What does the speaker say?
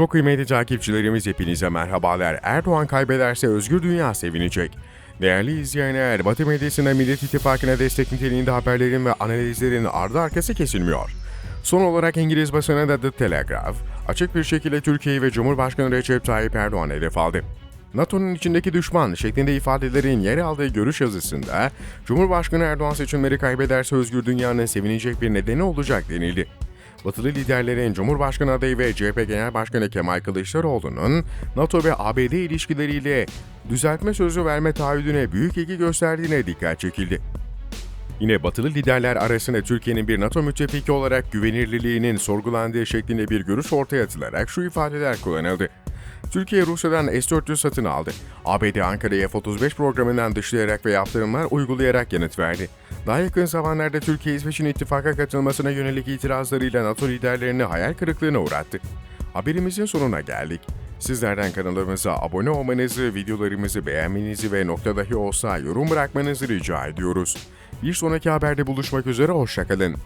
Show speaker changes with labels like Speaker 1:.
Speaker 1: Çok kıymetli takipçilerimiz hepinize merhabalar. Erdoğan kaybederse özgür dünya sevinecek. Değerli izleyenler, Batı medyasında Millet İttifakı'na destek niteliğinde haberlerin ve analizlerin ardı arkası kesilmiyor. Son olarak İngiliz basınında The Telegraph, açık bir şekilde Türkiye'yi ve Cumhurbaşkanı Recep Tayyip Erdoğan hedef aldı. NATO'nun içindeki düşman şeklinde ifadelerin yer aldığı görüş yazısında, Cumhurbaşkanı Erdoğan seçimleri kaybederse özgür dünyanın sevinecek bir nedeni olacak denildi. Batılı liderlerin Cumhurbaşkanı adayı ve CHP Genel Başkanı Kemal Kılıçdaroğlu'nun NATO ve ABD ilişkileriyle düzeltme sözü verme taahhüdüne büyük ilgi gösterdiğine dikkat çekildi. Yine batılı liderler arasında Türkiye'nin bir NATO müttefiki olarak güvenilirliğinin sorgulandığı şeklinde bir görüş ortaya atılarak şu ifadeler kullanıldı. Türkiye Rusya'dan S-400 satın aldı. ABD Ankara'ya F-35 programından dışlayarak ve yaptırımlar uygulayarak yanıt verdi. Daha yakın zamanlarda Türkiye İsveç'in ittifaka katılmasına yönelik itirazlarıyla NATO liderlerini hayal kırıklığına uğrattı. Haberimizin sonuna geldik. Sizlerden kanalımıza abone olmanızı, videolarımızı beğenmenizi ve nokta dahi olsa yorum bırakmanızı rica ediyoruz. Bir sonraki haberde buluşmak üzere, hoşçakalın.